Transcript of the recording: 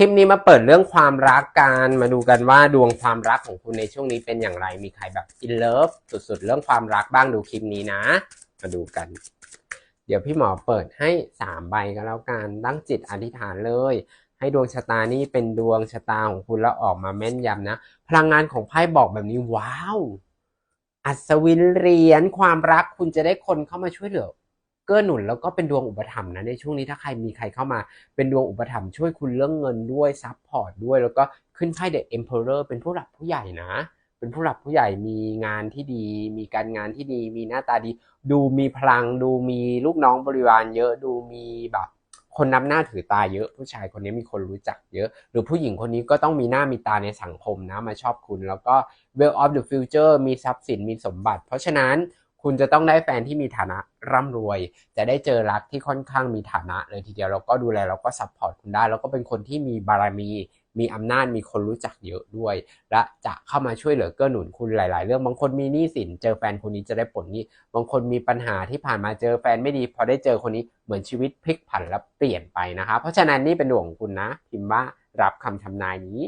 คลิปนี้มาเปิดเรื่องความรักกันมาดูกันว่าดวงความรักของคุณในช่วงนี้เป็นอย่างไร มีใครแบบ in love สุดๆ เรื่องความรักบ้างดูคลิปนี้นะ มาดูกัน เดี๋ยวพี่หมอเปิดให้สามใบก็แล้วกันตั้งจิตอธิษฐานเลย ให้ดวงชะตานี่เป็นดวงชะตาของคุณแล้วออกมาแม่นยำนะ พลังงานของไพ่บอกแบบนี้ว้าว อัศวินเหรียญความรักคุณจะได้คนเข้ามาช่วยเหลือ เกื้อหนุนแล้วก็เป็นดวงอุปถัมภ์นะในช่วงนี้ถ้าใครมีใครเข้ามาเป็นดวงอุปถัมภ์ช่วยคุณเรื่องเงินด้วยซัพพอร์ตด้วย แล้วก็ขึ้นไพ่เดอะเอ็มเพอเรอร์เป็นผู้หลักผู้ใหญ่นะ เป็นผู้หลักผู้ใหญ่มีงานที่ดี มีการงานที่ดี มีหน้าตาดี ดูมีพลัง ดูมีลูกน้องบริวารเยอะดูมีแบบคนนับหน้าถือตาเยอะ ผู้ชายคนนี้มีคนรู้จักเยอะ หรือผู้หญิงคนนี้ก็ต้องมีหน้ามีตาในสังคมนะมาชอบคุณ แล้วก็ well of the future มีทรัพย์สินมีสมบัติ เพราะฉะนั้น คุณจะต้องได้แฟนที่มีฐานะร่ำรวย จะได้เจอรักที่ค่อนข้างมีฐานะเลยทีเดียวแล้วก็ดูแลแล้วก็ซัพพอร์ตคุณได้ แล้วก็เป็นคนที่มีบารมี มีอำนาจมีคนรู้จักเยอะด้วย และจะเข้ามาช่วยเหลือเกื้อหนุนคุณหลาย ๆ เรื่องบางคนมีหนี้สินเจอแฟนคนนี้จะได้ผลนี้ บางคนมีปัญหาที่ผ่านมาเจอแฟนไม่ดี พอได้เจอคนนี้เหมือนชีวิตพลิกผันและเปลี่ยนไปนะคะเพราะฉะนั้นนี่เป็นดวงของคุณนะพิมพ์ว่ารับคำทำนายนี้